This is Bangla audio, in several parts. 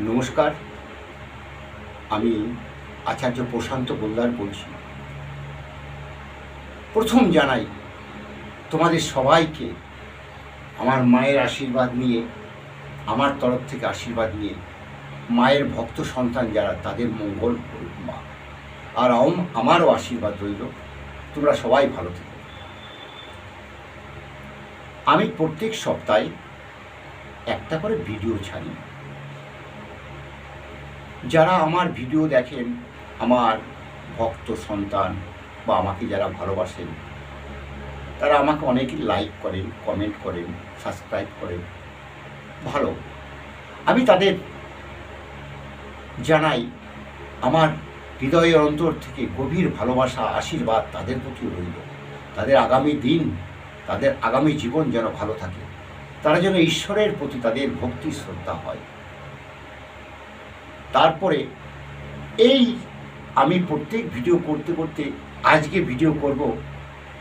নমস্কার। আমি আচার্য প্রশান্ত গোলদার বলছি। প্রথম জানাই তোমাদের সবাইকে আমার মায়ের আশীর্বাদ নিয়ে, আমার তরফ থেকে আশীর্বাদ নিয়ে মায়ের ভক্ত সন্তান যারা, তাদের মঙ্গল করুক মা। আর আম- আমারও আশীর্বাদ রইল। তোমরা সবাই ভালো থেকো। আমি প্রত্যেক সপ্তাহে একটা করে ভিডিও ছাড়ি। যারা আমার ভিডিও দেখেন, আমার ভক্ত সন্তান বা আমাকে যারা ভালোবাসেন, তারা আমাকে অনেকেই লাইক করেন কমেন্ট করেন সাবস্ক্রাইব করেন। ভালো। আমি তাদের জানাই, আমার হৃদয়ের অন্তর থেকে গভীর ভালোবাসা, আশীর্বাদ তাদের প্রতি রইল। তাদের আগামী দিন, তাদের আগামী জীবন যেন ভালো থাকে। তারা যেন ঈশ্বরের প্রতি তাদের ভক্তি, শ্রদ্ধা হয়। তারপরে এই আমি প্রত্যেক ভিডিও করতে করতে আজকে ভিডিও করব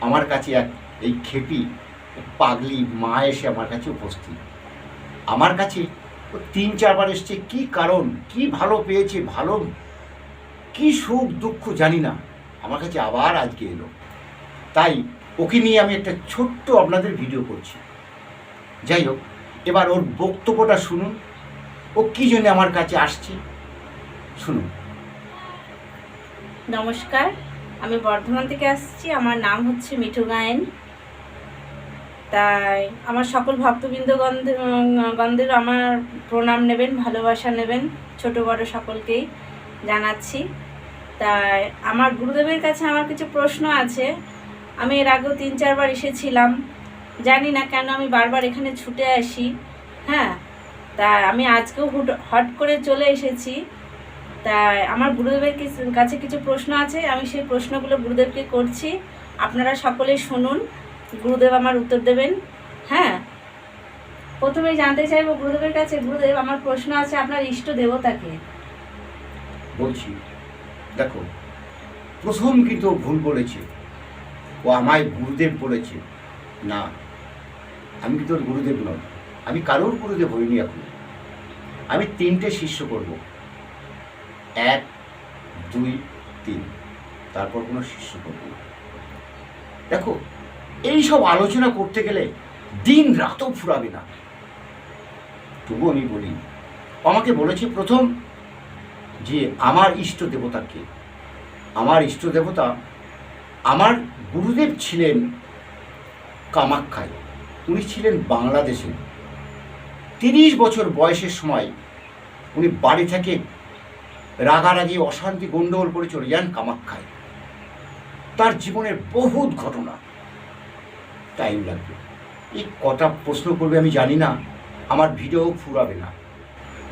আমার কাছে এক, এই খেপি, পাগলি মা এসে আমার কাছে উপস্থিত। আমার কাছে তিন চারবার এসছে, কি কারণ? কি ভালো পেয়েছে? ভালো? কি সুখ দুঃখ জানি না। আমার কাছে আবার আজকে এলো। তাই ওকে নিয়ে আমি একটা ছোট্ট আপনাদের ভিডিও করছি। যাই হোক, এবার ওর বক্তব্যটা শুনুন। ও কী জন্য আমার কাছে আসছে? শুনুন নমস্কার, আমি বর্ধমান থেকে আসছি। আমার নাম হচ্ছে মিঠু গায়েন। তাই আমার সকল ভক্তবৃন্দ গন্ধ গন্ধের আমার প্রণাম নেবেন, ভালোবাসা নেবেন ছোট বড় সকলকেই জানাচ্ছি। তাই আমার গুরুদেবের কাছে আমার কিছু প্রশ্ন আছে। আমি এর আগেও তিন চারবার এসেছিলাম। জানি না কেন আমি বারবার এখানে ছুটে আসি। হ্যাঁ তা আমি আজকেও হুট, হট করে চলে এসেছি। তাই আমার গুরুদেবের কিছু- কাছে প্রশ্ন আছে? আমি সেই প্রশ্নগুলো গুরুদেবকে করছি। আপনারা সকলেই শুনুন। গুরুদেব আমার উত্তর দেবেন। হ্যাঁ? প্রথমেই জানতে চাইব গুরুদেবের কাছে, গুরুদেব, আমার প্রশ্ন আছে আপনার ইষ্ট দেবতাকে। বলছি, দেখো, প্রথম কিন্তু ভুল বলেছে? ও আমায় গুরুদেব বলেছে। না, আমি কিন্তু ওর গুরুদেব নয় আমি কারোর গুরুদেব হইনি এখন। আমি তিনটে শিষ্য করব। এক, দুই, তিন। তারপর কোনো শিষ্য করব দেখো, এই সব আলোচনা করতে গেলে দিন রাতও ফুরাবে না। তবু আমি বলি আমাকে বলেছে প্রথম যে আমার ইষ্ট দেবতাকে, আমার ইষ্ট দেবতা আমার গুরুদেব ছিলেন কামাক্ষায় উনি ছিলেন বাংলাদেশে তিরিশ বছর বয়সের সময় উনি বাড়ি থেকে রাগারাগি, অশান্তি গণ্ডগোল করে চলে যান কামাখ্যায়। তার জীবনের বহুত ঘটনা। টাইম লাগবে। এই কটা প্রশ্ন করবে আমি জানি না, আমার ভিডিও ফুরাবে না।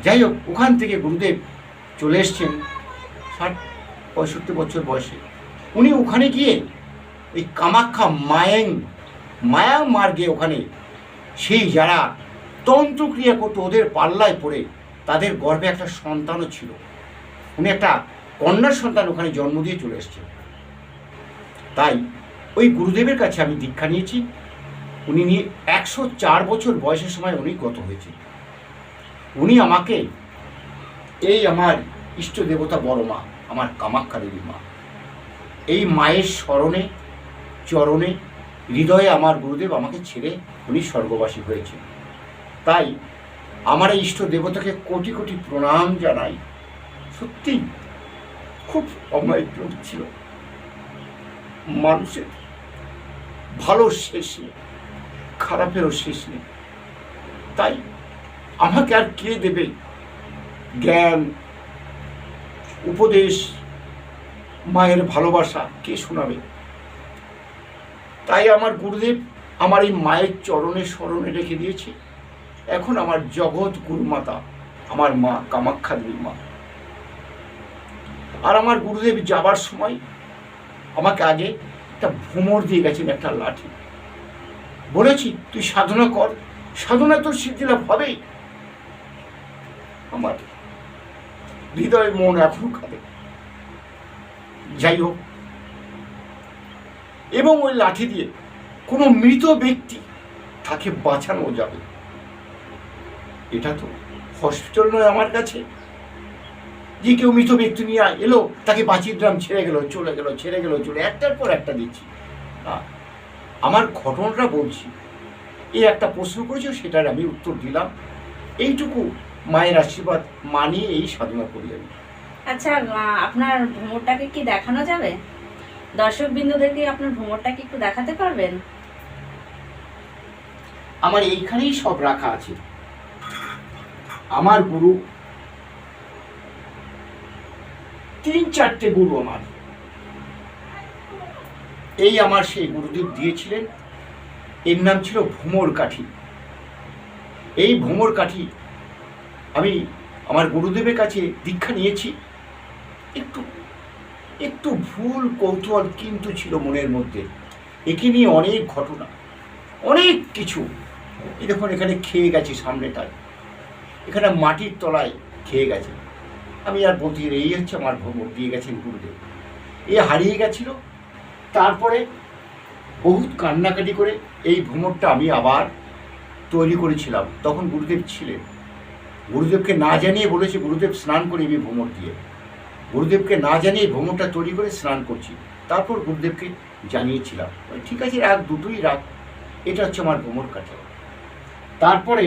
যাই হোক, ওখান থেকে গুরুদেব চলে এসছেন ষাট, পঁয়ষট্টি বছর বয়সে। উনি ওখানে গিয়ে ওই কামাখ্যা মায়াং মায়াং মার্গে ওখানে সেই যারা তন্ত্রক্রিয়া করতো, ওদের পাল্লায় পড়ে তাদের গর্ভে একটা সন্তানও ছিল। উনি একটা কন্যার সন্তান ওখানে জন্ম দিয়ে চলে এসছেন। তাই ওই গুরুদেবের কাছে আমি দীক্ষা নিয়েছি। উনি নিয়ে একশো চার বছর বয়সের সময় উনি গত হয়েছে উনি আমাকে, এই আমার ইষ্ট দেবতা বড় মা, আমার কামাখ্যা দেবী মা, এই মায়ের স্মরণে, চরণে, হৃদয়ে আমার গুরুদেব আমাকে ছেড়ে উনি স্বর্গবাসী হয়েছে তাই আমার এই ইষ্ট দেবতাকে কোটি কোটি প্রণাম জানাই। সত্যি খুব অমায়িক ছিল। মানুষের ভালো শেষ নেই, খারাপেরও শেষ নেই। তাই আমাকে আর কে দেবে? জ্ঞান, উপদেশ, মায়ের ভালোবাসা কে শোনাবে? তাই আমার গুরুদেব আমার এই মায়ের চরণে স্মরণে রেখে দিয়েছে। এখন আমার জগৎ গুরুমাতা, আমার মা কামাখ্যা দেবী মা। আর আমার গুরুদেব যাবার সময় আমাকে আগে একটা ভ্রমর দিয়ে গেছেন, একটা লাঠি। বলেছি, তুই সাধনা কর। সাধনা তোর সিদ্ধি লাভ হবেই। আমার হৃদয় মন এখনও খাবে যাই হোক, এবং ওই লাঠি দিয়ে কোনো মৃত ব্যক্তি তাকে বাঁচানো যাবে। এটা তো হসপিটাল নয় আমার কাছে। যে কেউ মৃত ব্যক্তি নিয়ে এলো তাকে বাঁচির ড্রাম ছেড়ে গেল চলে গেল ছেড়ে গেল চলে একটার পর একটা দিচ্ছি। আমার ঘটনাটা বলছি। এই একটা প্রশ্ন করেছ সেটার আমি উত্তর দিলাম। এইটুকু মায়ের আশীর্বাদ মানিয়ে এই সাধনা করি আমি আচ্ছা আপনার ভ্রমরটাকে কি দেখানো যাবে? দর্শক বিন্দুদেরকে আপনার ভ্রমরটা কি একটু দেখাতে পারবেন? আমার এইখানেই সব রাখা আছে। আমার গুরু তিন চারটে গুরু আমার। এই আমার সেই গুরুদেব দিয়েছিলেন। এর নাম ছিল ভ্রমর কাঠি। এই ভ্রমর কাঠি আমি আমার গুরুদেবের কাছে দীক্ষা নিয়েছি। একটু একটু ভুল কৌতূহল কিন্তু ছিল মনের মধ্যে। একে নিয়ে অনেক ঘটনা, অনেক কিছু। এই দেখুন, এখানে খেয়ে গেছে সামনেটায় এখানে মাটির তলায় খেয়ে গেছে। আমি আর গেলে এই হচ্ছে আমার ভ্রমণ দিয়ে গেছেন গুরুদেব। এ হারিয়ে গেছিল, তারপরে বহুত কান্নাকাটি করে এই ভ্রমণটা আমি আবার তৈরি করেছিলাম। তখন গুরুদেব ছিলেন। গুরুদেবকে না জানিয়ে বলেছি, গুরুদেব স্নান করে আমি ভ্রমণ দিয়ে। গুরুদেবকে না জানিয়ে ভ্রমণটা তৈরি করে স্নান করছি। তারপর গুরুদেবকে জানিয়েছিলাম ঠিক আছে, রাখ, দুটোই রাখ। এটা হচ্ছে আমার ভ্রমণ কাঠা তারপরে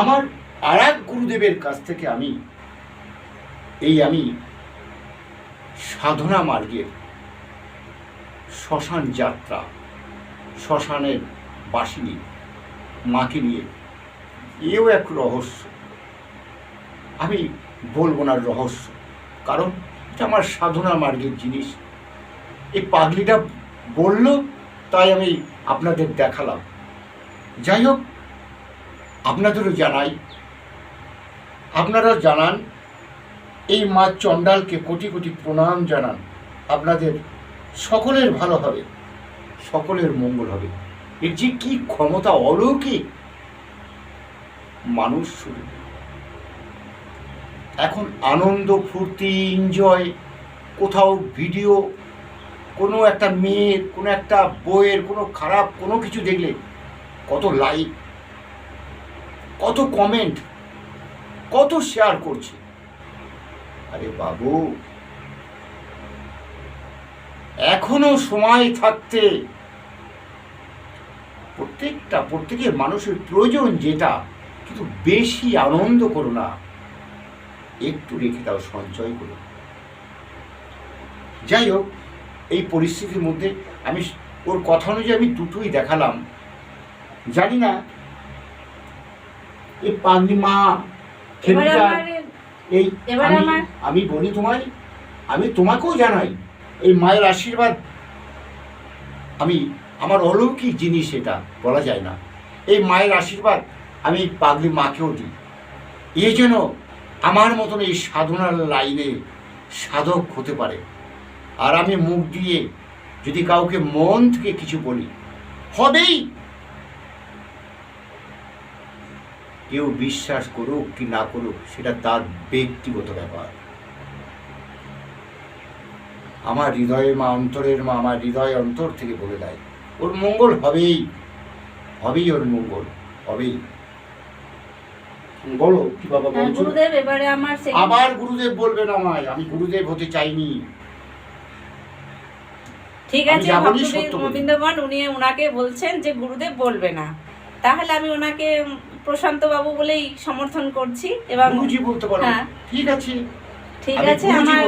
আমার আর এক গুরুদেবের কাছ থেকে আমি, এই আমি সাধনা মার্গের শ্মশান যাত্রা, শ্মশানের বাসিনী মাকে নিয়ে। এও এক রহস্য। আমি বলব না রহস্য, কারণ এটা আমার সাধনা মার্গের জিনিস। এই পাগলিটা বলল, তাই আমি আপনাদের দেখালাম। যাই হোক, আপনাদেরও জানাই আপনারা জানান, এই মা চণ্ডালকে কোটি কোটি প্রণাম জানান। আপনাদের সকলের ভালো হবে, সকলের মঙ্গল হবে। এর যে কি ক্ষমতা অলৌকিক, মানুষ শুরু এখন আনন্দ, ফুর্তি এনজয় কোথাও ভিডিও কোনো একটা মেয়ের, কোনো একটা বইয়ের, কোনো খারাপ কোনো কিছু দেখলে কত লাইক কত কমেন্ট কত শেয়ার করছে? আরে বাবু, এখনও সময় থাকতে প্রত্যেকটা, প্রত্যেকের মানুষের প্রয়োজন যেটা, কিন্তু বেশি আনন্দ করো না। একটু রেখে দাও, সঞ্চয় করো। যাই হোক, এই পরিস্থিতির মধ্যে আমি ওর কথা অনুযায়ী আমি দুটোই দেখালাম। জানি না এই পাগলি এই আমি আমি বলি তোমায় আমি তোমাকেও জানাই এই মায়ের আশীর্বাদ। আমি আমার অলৌকিক জিনিস এটা বলা যায় না। এই মায়ের আশীর্বাদ আমি এই পাগলি মাকেও দিই। এ যেন আমার মতন এই সাধনার লাইনে সাধক হতে পারে। আর আমি মুখ দিয়ে যদি কাউকে মন থেকে কিছু বলি হবেই কেউ বিশ্বাস করুক কি না করুক সেটা তার ব্যক্তিগত ব্যাপার। আমার হৃদয়ের মা অন্তরের মা আমার হৃদয় অন্তর থেকে বলে দেয় ওর মঙ্গল হবেই হবেই ওর মঙ্গল হবেই। বলো কি বাবা হ্যাঁ, বলছো? আবার গুরুদেব বলবেন আমায় আমি গুরুদেব হতে চাইনি। ঠিক আছে। গোবিন্দগণ উনি ওনাকে বলছেন যে গুরুদেব বলবে না। তাহলে আমি ওনাকে প্রশান্ত বাবু বলেই সমর্থন করছি এবং গুরুজি বলতে পারো। হ্যাঁ। ঠিক আছে। ঠিক আছে আমার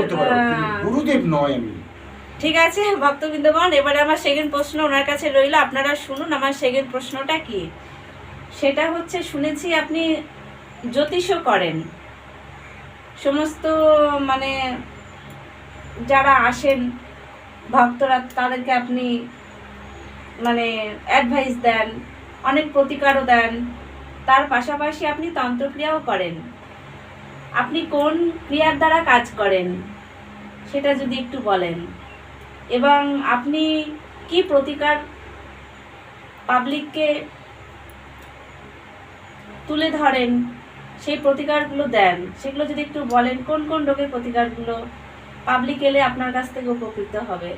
গুরুদেব নয় আমি। ঠিক আছে ভক্তবৃন্দগণ এবারে আমার সেকেন্ড প্রশ্ন ওনার কাছে রইল। আপনারা শুনুন আমার সেকেন্ড প্রশ্নটা কি? সেটা হচ্ছে শুনেছি আপনি জ্যোতিষও করেন। সমস্ত মানে যারা আসেন ভক্তরা তাদেরকে আপনি মানে অ্যাডভাইস দেন অনেক প্রতিকারও দেন। তার পাশাপাশি আপনি তন্ত্রক্রিয়াও করেন। আপনি কোন ক্রিয়ার দ্বারা কাজ করেন, সেটা যদি একটু বলেন। এবং আপনি কি প্রতিকার পাবলিককে তুলে ধরেন, সেই প্রতিকারগুলো দেন। সেগুলো যদি একটু বলেন, কোন কোন রোগের প্রতিকারগুলো পাবলিক এলে আপনার কাছ থেকে উপকৃত হবে?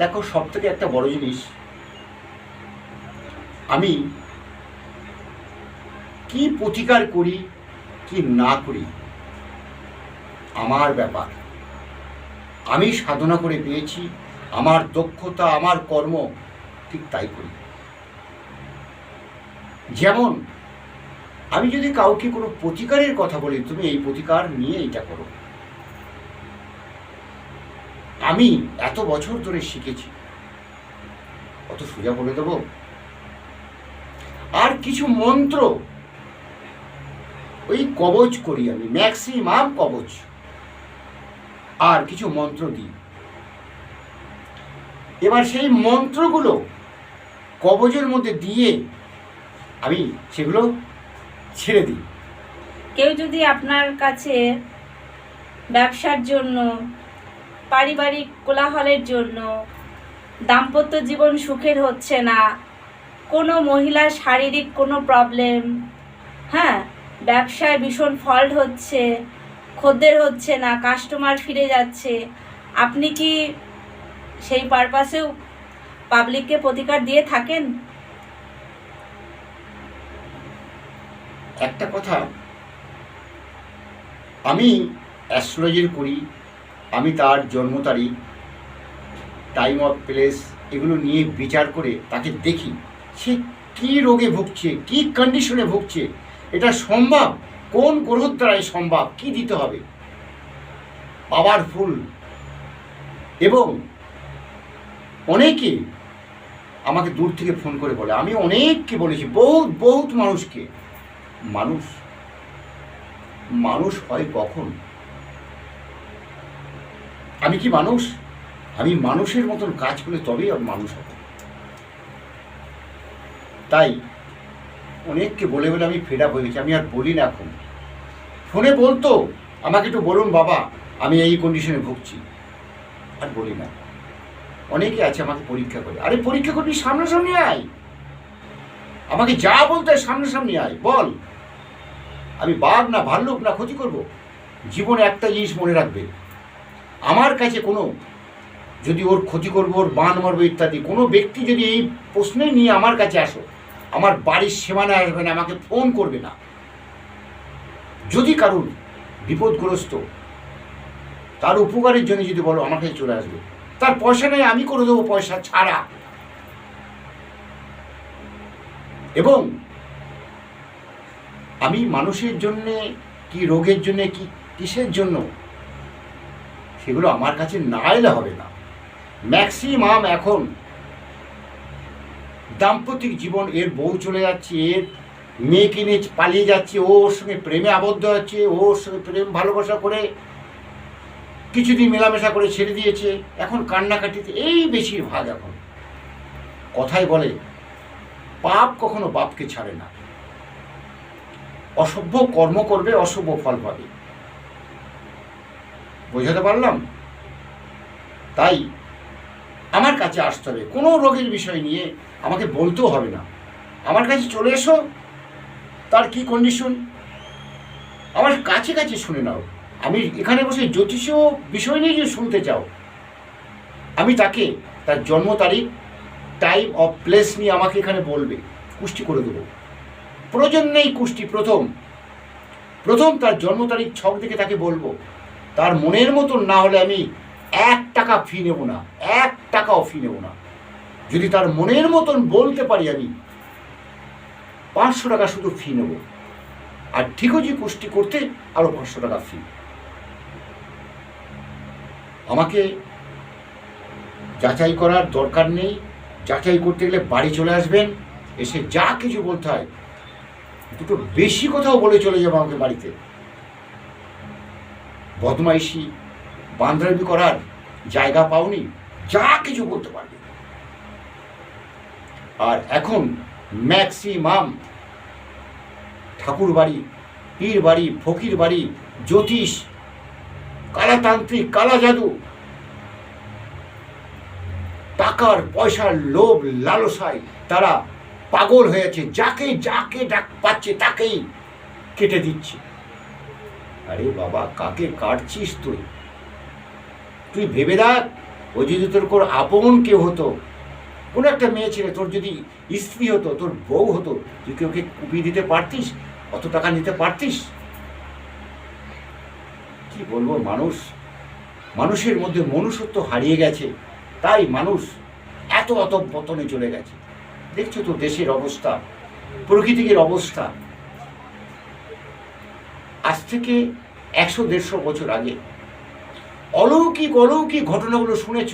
দেখো সব থেকে একটা বড় জিনিস, আমি কি প্রতিকার করি, কি না করি, আমার ব্যাপার। আমি সাধনা করে পেয়েছি, আমার দক্ষতা, আমার কর্ম, ঠিক তাই করি। যেমন, আমি যদি কাউকে কোনো প্রতিকারের কথা বলি, তুমি এই প্রতিকার নিয়ে এটা করো। আমি এত বছর ধরে শিখেছি। অত সোজা বলে দেবো? আর কিছু মন্ত্র ওই কবচ করি আমি ম্যাক্সিমাম কবচ। আর কিছু মন্ত্র দিই। এবার সেই মন্ত্রগুলো কবচের মধ্যে দিয়ে আমি সেগুলো ছেড়ে দিই। কেউ যদি আপনার কাছে ব্যবসার জন্য, পারিবারিক কোলাহলের জন্য, দাম্পত্য জীবন সুখের হচ্ছে না, কোনো মহিলার শারীরিক কোনো প্রবলেম হ্যাঁ ব্যবসায় ভীষণ ফল্ট হচ্ছে, খদ্দের হচ্ছে না কাস্টমার ফিরে যাচ্ছে। আপনি কি সেই পারপাসেও পাবলিককে প্রতিকার দিয়ে থাকেন? একটা কথা, আমি অ্যাস্ট্রোলজির করি, আমি তার জন্ম তারিখ টাইম অফ প্লেস এগুলো নিয়ে বিচার করে তাকে দেখি, সে কী রোগে ভুগছে, কী কন্ডিশনে ভুগছে এটা সম্ভব? কোন গ্রহর দ্বারাই সম্ভব? কি দিতে হবে? পাওয়ারফুল এবং অনেকে আমাকে দূর থেকে ফোন করে বলে, আমি অনেককে বলেছি, বহুত বহুত মানুষকে। মানুষ মানুষ হয় কখন? আমি কি মানুষ? আমি মানুষের মতন কাজ করলে তবেই আমি মানুষ হব। তাই অনেককে বলে বলে আমি ফেড আপ হয়ে আমি আর বলি না এখন। ফোনে বলতো, আমাকে একটু বলুন বাবা, আমি এই কন্ডিশনে ভুগছি। আর বলি না। অনেকে আছে আমাকে পরীক্ষা করে। আরে পরীক্ষা করবি, সামনাসামনি আয়। আমাকে যা বলতে হয় সামনাসামনি আয়, বল। আমি বাঘ না ভাল্লুক না ক্ষতি করব? জীবনে একটা জিনিস মনে রাখবে। আমার কাছে কোনো, যদি ওর ক্ষতি করব, ওর বান মারবো ইত্যাদি, কোনো ব্যক্তি যদি এই প্রশ্নে নিয়ে আমার কাছে আসো আমার বাড়ির সীমানায় আসবে না, আমাকে ফোন করবে না। যদি কারুর বিপদগ্রস্ত, তার উপকারের জন্য যদি বলো, আমার কাছে চলে আসবে। তার পয়সা নেই, আমি করে দেবো পয়সা ছাড়া। এবং আমি মানুষের জন্যে কি, রোগের জন্যে কি, কিসের জন্য? সেগুলো আমার কাছে না এলে হবে না। ম্যাক্সিমাম এখন দাম্পতিক জীবন, এর বউ চলে যাচ্ছে, এর মেয়েকে নিয়ে পালিয়ে যাচ্ছে, ও ওর সঙ্গে প্রেমে আবদ্ধ হচ্ছে, ও ওর সঙ্গে প্রেম, ভালোবাসা করে কিছুদিন মেলামেশা করে ছেড়ে দিয়েছে। এখন কান্নাকাটিতে এই বেশিরভাগ এখন। কথাই বলে, পাপ কখনো বাপকে ছাড়ে না। অসভ্য কর্ম করবে, অশুভ ফল পাবে। বোঝাতে পারলাম? তাই আমার কাছে আসতে হবে। কোনো রোগের বিষয় নিয়ে আমাকে বলতেও হবে না। আমার কাছে চলে এসো, তার কি কন্ডিশন আমার কাছে কাছে শুনে নাও। আমি এখানে বসে জ্যোতিষ বিষয় নিয়ে যদি শুনতে চাও, আমি তাকে তার জন্ম তারিখ টাইম অফ প্লেস নিয়ে আমাকে এখানে বলবে। কুষ্টি করে দেবো। প্রয়োজন নেই কুষ্টি, প্রথম। প্রথম তার জন্ম তারিখ ছক দেখে তাকে বলব। তার মনের মতন না হলে আমি এক টাকা ফি নেব না। এক টাকাও ফি নেব না। যদি তার মনের মতন বলতে পারি আমি, পাঁচশো টাকা শুধু ফি নেব। আর ঠিকজি কুষ্টি করতে আরও পাঁচশো টাকা ফি আমাকে যাচাই করার দরকার নেই। যাচাই করতে গেলে বাড়ি চলে আসবেন, এসে যা কিছু বলতে হয়। দুটো বেশি কথাও বলে চলে যাব আমাকে বাড়িতে। বদমাইশি, বান্ধবী করার জায়গা পাওনি, যা কিছু বলতে পারবে আর এখন ম্যাক্সিমাম ঠাকুর বাড়ি পীর বাড়ি ফকির বাড়ি জ্যোতিষ, কালাতান্ত্রিক কালা জাদু টাকার পয়সার লোভ, লালসায় তারা পাগল হয়েছে। যাকে যাকে ডাক পাচ্ছে তাকেই কেটে দিচ্ছে। আরে বাবা, কাকে কাটছিস তুই? তুই ভেবে দেখ ও যদি তোর কোন আপন কেউ হতো। কোনো একটা মেয়ে ছেলে তোর যদি স্ত্রী হতো, তোর বউ হতো, তুই কি ওকে কুপিয়ে দিতে পারতিস? অত টাকা নিতে পারতিস? কি বলব, মানুষ, মানুষের মধ্যে মনুষ্যত্ব হারিয়ে গেছে, তাই মানুষ এত অত পতনে চলে গেছে। দেখছ তো দেশের অবস্থা প্রকৃতিকের অবস্থা। আজ থেকে একশো দেড়শো বছর আগে, অলৌকিক অলৌকিক ঘটনাগুলো শুনেছ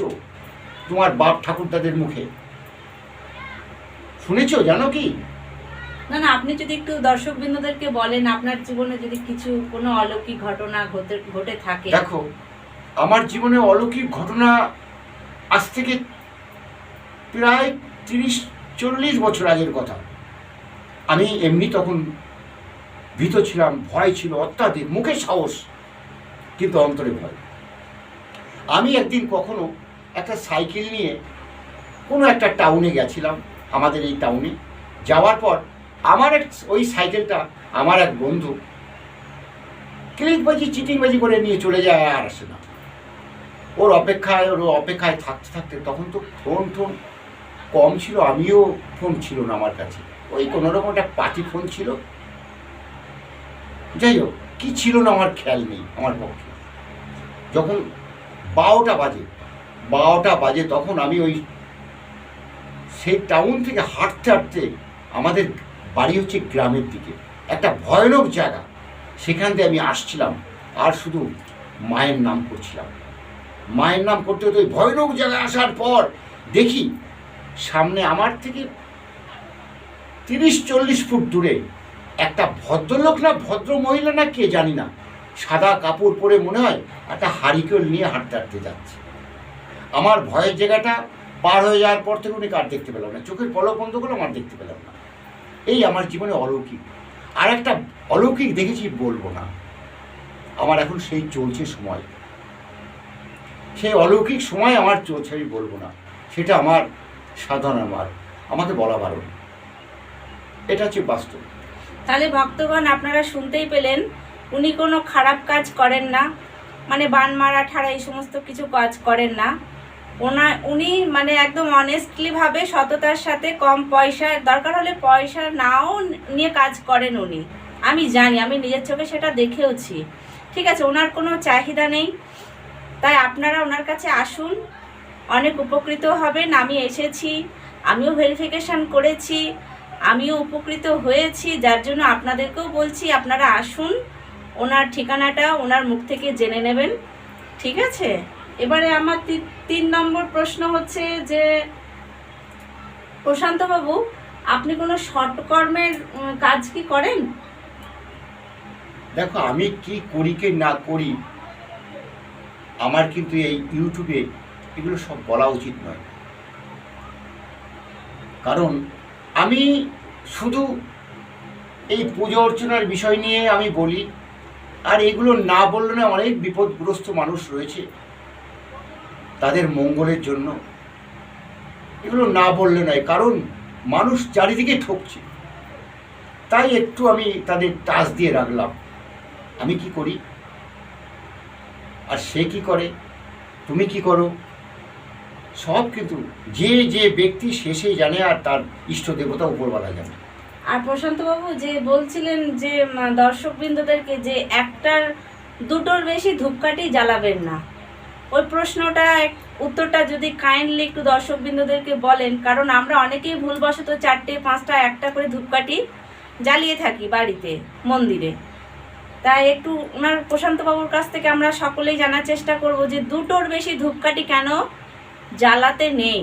তোমার বাপ ঠাকুরদাদের মুখে। শুনেছো? জানো কি? না না আপনি যদি একটু দর্শক বিন্দুদেরকে বলেন আপনার জীবনে যদি কিছু কোনো অলৌকিক ঘটনা ঘটে ঘটে থাকে। দেখো আমার জীবনে অলৌকিক ঘটনা আজ থেকে প্রায় তিরিশ চল্লিশ বছর আগের কথা। আমি এমনি তখন ভীত ছিলাম ভয় ছিল অত্যাধিক মুখে সাহস কিন্তু অন্তরে ভয়। আমি একদিন কখনো একটা সাইকেল নিয়ে কোনো একটা টাউনে গেছিলাম। আমাদের এই টাউনে। যাওয়ার পর আমার এক, ওই সাইকেলটা আমার এক বন্ধু ক্লিকবাজি, চিটিংবাজি করে নিয়ে চলে যায় আর আসে না। ওর অপেক্ষায় ওর অপেক্ষায় থাকতে থাকতে তখন তো ফোন টোন কম ছিল, আমিও ফোন ছিল না আমার কাছে। ওই কোনো রকম একটা পার্টি ফোন ছিল। যাই হোক, কি ছিল না আমার খেয়াল নেই আমার পক্ষে। যখন বারোটা বাজে বারোটা বাজে তখন আমি ওই সেই টাউন থেকে হাঁটতে হাঁটতে আমাদের বাড়ি হচ্ছে গ্রামের দিকে। একটা ভয়ানক জায়গা। সেখান দিয়ে আমি আসছিলাম, আর শুধু মায়ের নাম করছিলাম। মায়ের নাম করতে করতে ওই ভয়ানক জায়গায় আসার পর দেখি সামনে আমার থেকে তিরিশ চল্লিশ ফুট দূরে একটা ভদ্রলোক না, ভদ্র মহিলা না, কে জানি না, সাদা কাপড় পরে মনে হয় একটা হারিকেল নিয়ে হাঁটতে হাঁটতে যাচ্ছে। আমার ভয়ের জায়গাটা পার হয়ে যাওয়ার পর থেকে উনি কার দেখতে পেলাম না? চোখের পলক বন্ধ করে আমার দেখতে পেলাম না। এই আমার জীবনে অলৌকিক। আর একটা অলৌকিক দেখেছি, বলব না। আমার এখন সেই চলছে সময়। সেই অলৌকিক সময় আমার চলছে, আমি বলব না। সেটা আমার সাধারণ আমার, আমাকে বলা বারণ। এটা হচ্ছে বাস্তব। তাহলে ভক্তগণ, আপনারা শুনতেই পেলেন, উনি কোনো খারাপ কাজ করেন না। মানে বান মারা ঠাড়া এই সমস্ত কিছু কাজ করেন না। ওনা, উনি মানে একদম অনেস্টলি ভাবে সততার সাথে কম পয়সা, দরকার হলে পয়সা নাও নিয়ে কাজ করেন উনি। আমি জানি, আমি নিজের চোখে সেটা দেখেওছি। ঠিক আছে ওনার কোনো চাহিদা নেই। তাই আপনারা ওনার কাছে আসুন। অনেক উপকৃত হবেন। আমি এসেছি, আমিও ভেরিফিকেশান করেছি, আমিও উপকৃত হয়েছি। যার জন্য আপনাদেরকেও বলছি, আপনারা আসুন। ওনার ঠিকানাটা ওনার মুখ থেকে জেনে নেবেন। ঠিক আছে? এবারে আমার তিন নম্বর প্রশ্ন হচ্ছে যে, প্রশান্তবাবু, আপনি কোনো শর্টকর্মের কাজ কি করেন? দেখো, আমি কি করি কি না করি, আমার কিন্তু এই ইউটিউবে এগুলো সব বলা উচিত নয়। কারণ আমি শুধু এই পুজো অর্চনার বিষয় নিয়ে আমি বলি, আর এগুলো না বললে অনেক বিপদগ্রস্ত মানুষ রয়েছে। তাদের মঙ্গলের জন্য। এগুলো না বললে নয়, কারণ মানুষ চারিদিকে ঠকছে। তাই একটু আমি তাদের টাচ দিয়ে রাখলাম। আমি কি করি? আর সে কি করে? তুমি কি করো? সব কিন্তু যে যে ব্যক্তি শেষে জানে আর তার ইষ্ট দেবতা উপরবেলা জানে। আর প্রশান্তবাবু, যে বলছিলেন যে দর্শকবৃন্দদেরকে যে একটার দুটোর বেশি ধূপকাঠি জ্বালাবেন না। ওই প্রশ্নটা উত্তরটা যদি কাইন্ডলি একটু দর্শকবৃন্দদেরকে বলেন, কারণ আমরা অনেকেই ভুলবশত চারটে, পাঁচটা, একটা করে ধূপকাঠি জ্বালিয়ে থাকি বাড়িতে, মন্দিরে। তাই একটু ওনার প্রশান্তবাবুর কাছ থেকে আমরা সকলেই জানার চেষ্টা করব যে দুটোর বেশি ধূপকাঠি কেন জ্বালাতে নেই?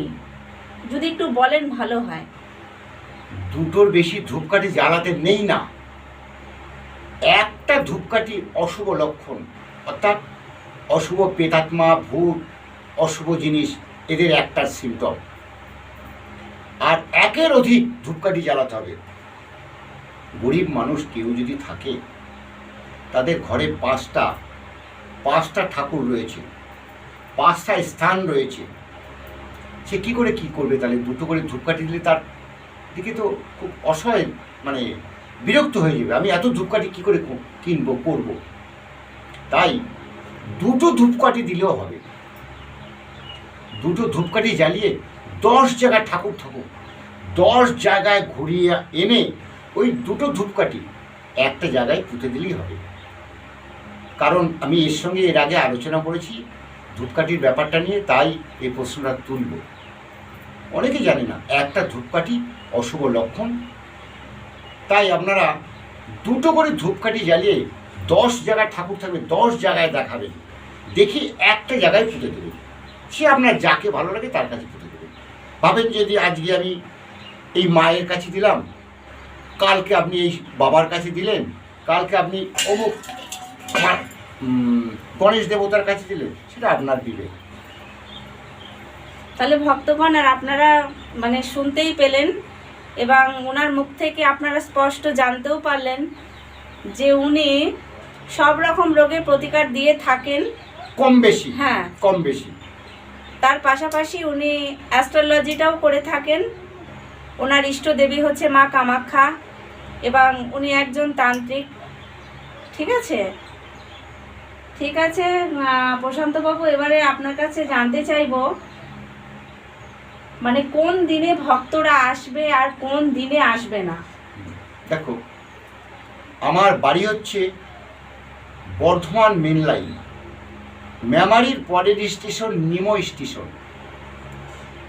যদি একটু বলেন ভালো হয়। দুটোর বেশি ধূপকাঠি জ্বালাতে নেই না। একটা ধূপকাঠি অশুভ লক্ষণ, অর্থাৎ অশুভ পেতাত্মা ভূত, অশুভ জিনিস, এদের একটা সিমটম আর একের অধিক ধূপকাঠি জ্বালাতে হবে। গরিব মানুষ কেউ যদি থাকে, তাদের ঘরে পাঁচটা পাঁচটা ঠাকুর রয়েছে, পাঁচটা স্থান রয়েছে, সে কী করে কি করবে? তাহলে দুটো করে ধূপকাঠি দিলে তার দিকে তো খুব অসহায় মানে বিরক্ত হয়ে যাবে। আমি এত ধূপকাঠি কী করে কিনবো, করব? তাই দুটো ধূপকাঠি দিলেও হবে। দুটো ধূপকাঠি জ্বালিয়ে দশ জায়গায় ঠাকুর ঠাকুর দশ জায়গায় ঘুরিয়ে এনে ওই দুটো ধূপকাঠি একটা জায়গায় পুঁতে দিলেই হবে। কারণ আমি এর সঙ্গে এর আগে আলোচনা করেছি ধূপকাঠির ব্যাপারটা নিয়ে, তাই এই প্রশ্নটা তুলব। অনেকে জানে না, একটা ধূপকাঠি অশুভ লক্ষণ। তাই আপনারা দুটো করে ধূপকাঠি জ্বালিয়ে দশ জায়গায় ঠাকুর থাকবে, দশ জায়গায় দেখাবেন দেখি একটা জায়গায় পুঁতে দেবেন সে আপনার যাকে ভালো লাগে তার কাছে পুঁতে দেবেন ভাবেন যদি আজকে আমি এই মায়ের কাছে দিলাম, কালকে আপনি এই বাবার কাছে দিলেন, কালকে আপনি অমুক গণেশ দেবতার কাছে দিলেন, সেটা আপনার বিবেক। তাহলে ভক্তগণ আর আপনারা মানে শুনতেই পেলেন এবং ওনার মুখ থেকে আপনারা স্পষ্ট জানতেও পারলেন যে উনি সব রকম রোগের প্রতিকার দিয়ে থাকেন। কম বেশি হ্যাঁ। কম বেশি। তার পাশাপাশি উনি অ্যাস্ট্রোলজিটাও করে থাকেন। ওনার ইষ্ট দেবী হচ্ছে মা কামাখ্যা এবং উনি একজন তান্ত্রিক। ঠিক আছে? ঠিক আছে প্রশান্তবাবু এবারে আপনার কাছে জানতে চাইব মানে কোন দিনে ভক্তরা আসবে আর কোন দিনে আসবে না? দেখো আমার বাড়ি হচ্ছে বর্ধমান মেন লাইন মেমারির পরের স্টেশন নিমো স্টেশন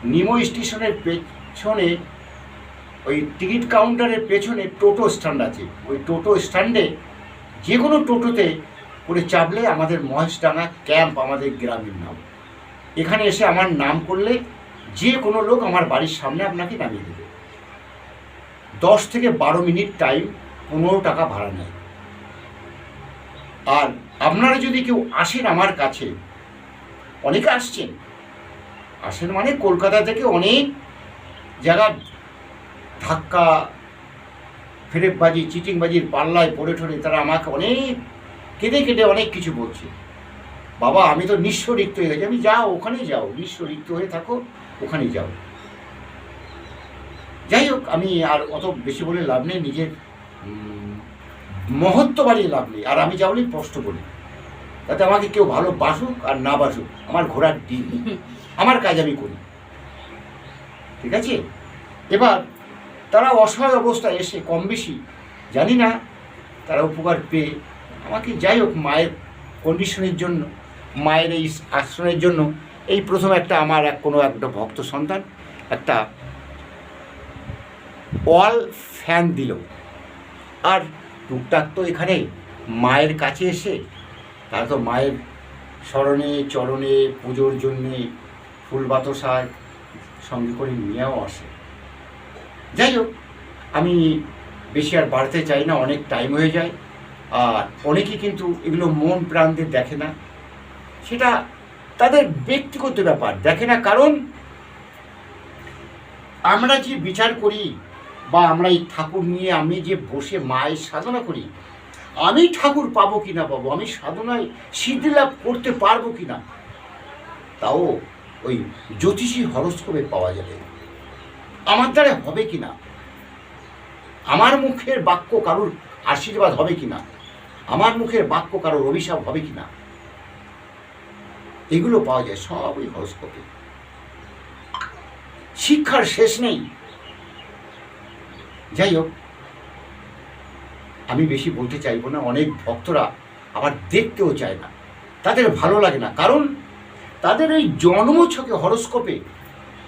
নিমো স্টেশনের পেছনে ওই টিকিট কাউন্টারের পেছনে টোটো স্ট্যান্ড আছে। ওই টোটো স্ট্যান্ডে যে কোনো টোটোতে করে চাপলে আমাদের মহেশডাঙ্গা ক্যাম্প আমাদের গ্রামের নাম। এখানে এসে আমার নাম করলে যে কোনো লোক আমার বাড়ির সামনে আপনাকে নামিয়ে দেবে। দশ থেকে বারো মিনিট টাইম পনেরো টাকা ভাড়া নেয়। আর আপনারা যদি কেউ আসেন আমার কাছে, অনেকে আসছেন। আসেন মানে কলকাতা থেকে অনেক জায়গা ধাক্কা, ফেরেববাজি, চিটিংবাজির পাল্লায় পড়ে ঠরে তারা আমাকে অনেক কেঁদে কেটে অনেক কিছু বলছে। বাবা, আমি তো নিঃস্ব রিক্ত হয়ে গেছি। আমি যাও ওখানেই যাও নিঃস্ব রিক্ত হয়ে থাকো, ওখানেই যাও। যাই হোক, আমি আর অত বেশি বলে লাভ নেই। নিজের মহত্ব বাড়িয়ে লাভ নেই। আর আমি যা বলি স্পষ্ট বলি। তাতে আমাকে কেউ ভালো বাসুক আর না বাসুক, আমার ঘোড়ার ডিম আমার কাজ আমি করি। ঠিক আছে? এবার তারা অসহায় অবস্থায় এসে কম বেশি, জানি না, তারা উপকার পেয়ে, আমাকে যাই হোক মায়ের কন্ডিশনের জন্য, মায়ের এই আশ্রমের জন্য, এই প্রথম একটা আমার এক কোনো একটা ভক্ত সন্তান, একটা ওয়াল ফ্যান দিল। আর টুকটাক তো এখানে মায়ের কাছে এসে তারা তো মায়ের স্মরণে, চরণে, পুজোর জন্যে ফুল বাতাসার সঙ্গে করে নিয়েও আসে। যাই হোক, আমি বেশি আর বাড়তে চাই না, অনেক টাইম হয়ে যায়। আর অনেকেই কিন্তু এগুলো মন প্রাণ দিয়ে দেখে না। সেটা তাদের ব্যক্তিগত ব্যাপার, দেখে না। কারণ আমরা যে বিচার করি বা আমরা এই ঠাকুর নিয়ে আমি যে বসে মায়ের সাধনা করি, আমি ঠাকুর পাবো কি না পাবো আমি সাধনায় সিদ্ধি লাভ করতে পারব কি না তাও ওই জ্যোতিষী হরস্কোপে পাওয়া যাবে। আমার দ্বারা হবে কি না আমার মুখের বাক্য কারুর আশীর্বাদ হবে কি না আমার মুখের বাক্য কারোর অভিশাপ হবে কি না এগুলো পাওয়া যায় সব ওই হরস্কোপে। শিক্ষার শেষ নেই। যাই হোক আমি বেশি বলতে চাইব না, অনেক ভক্তরা আবার দেখতেও চায় না। তাদের ভালো লাগে না, কারণ তাদের এই জন্মছকে হরস্কোপে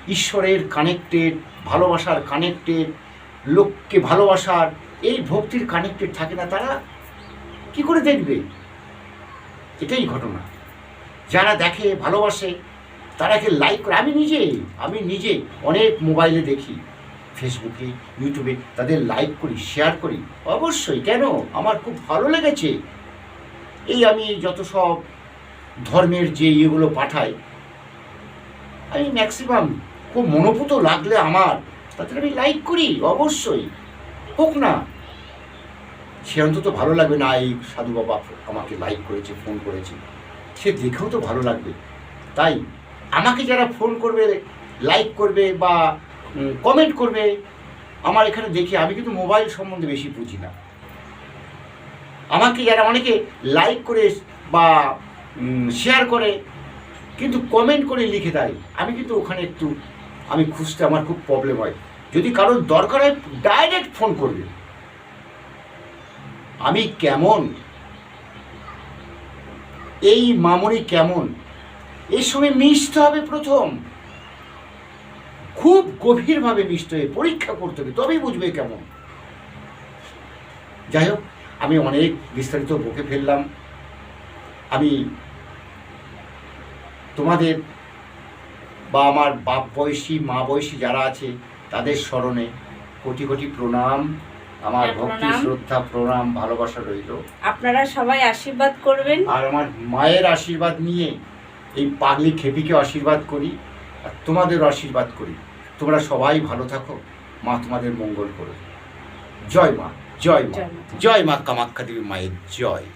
ঈশ্বরের কানেক্টেড, ভালোবাসার কানেক্টেড, লোককে ভালোবাসার, এই ভক্তির কানেক্টেড থাকে না, তারা কি করে দেখবে? এটাই ঘটনা। যারা দেখে, ভালোবাসে, তারাকে লাইক করে। আমি নিজে আমি নিজে অনেক মোবাইলে দেখি। ফেসবুকে ইউটিউবে তাদের লাইক করি শেয়ার করি। অবশ্যই, কেন? আমার খুব ভালো লেগেছে। এই আমি যত সব ধর্মের যে ইয়েগুলো পাঠাই, আমি ম্যাক্সিমাম খুব মনোপুত লাগলে আমার, তাদের আমি লাইক করি, অবশ্যই। হোক না, সে অন্তত ভালো লাগবে না, এই সাধু বাবা আমাকে লাইক করেছে ফোন করেছে। সে দেখেও তো ভালো লাগবে। তাই, আমাকে যারা ফোন করবে লাইক করবে বা কমেন্ট করবে, আমার এখানে দেখি আমি কিন্তু মোবাইল সম্বন্ধে বেশি বুঝি না। আমাকে যারা অনেকে লাইক করে বা শেয়ার করে, কিন্তু কমেন্ট করে লিখে দেয়, আমি কিন্তু ওখানে একটু, আমি খুঁজতে আমার খুব প্রবলেম হয়। যদি কারোর দরকার হয় ডাইরেক্ট ফোন করবে। আমি কেমন? এই মামনি কেমন? এর সঙ্গে মিশতে হবে প্রথম। খুব গভীরভাবে মিশতে হবে পরীক্ষা করতে হবে তবেই বুঝবে কেমন। যাই হোক আমি অনেক বিস্তারিত বকে ফেললাম। আমি তোমাদের বা আমার বাপ বয়সী মা বয়সী যারা আছে তাদের স্মরণে কোটি কোটি প্রণাম। আমার হ্যাঁ, ভক্তি শ্রদ্ধা প্রণাম ভালোবাসা রইল। আপনারা সবাই আশীর্বাদ করবেন। আর আমার মায়ের আশীর্বাদ নিয়ে এই পাগলি খেপিকে আশীর্বাদ করি আর তোমাদেরও আশীর্বাদ করি। তোমরা সবাই ভালো থাকো। মা তোমাদের মঙ্গল করো জয় মা জয় মা জয় মা। কামাখ্যা দেবী মায়ের জয়।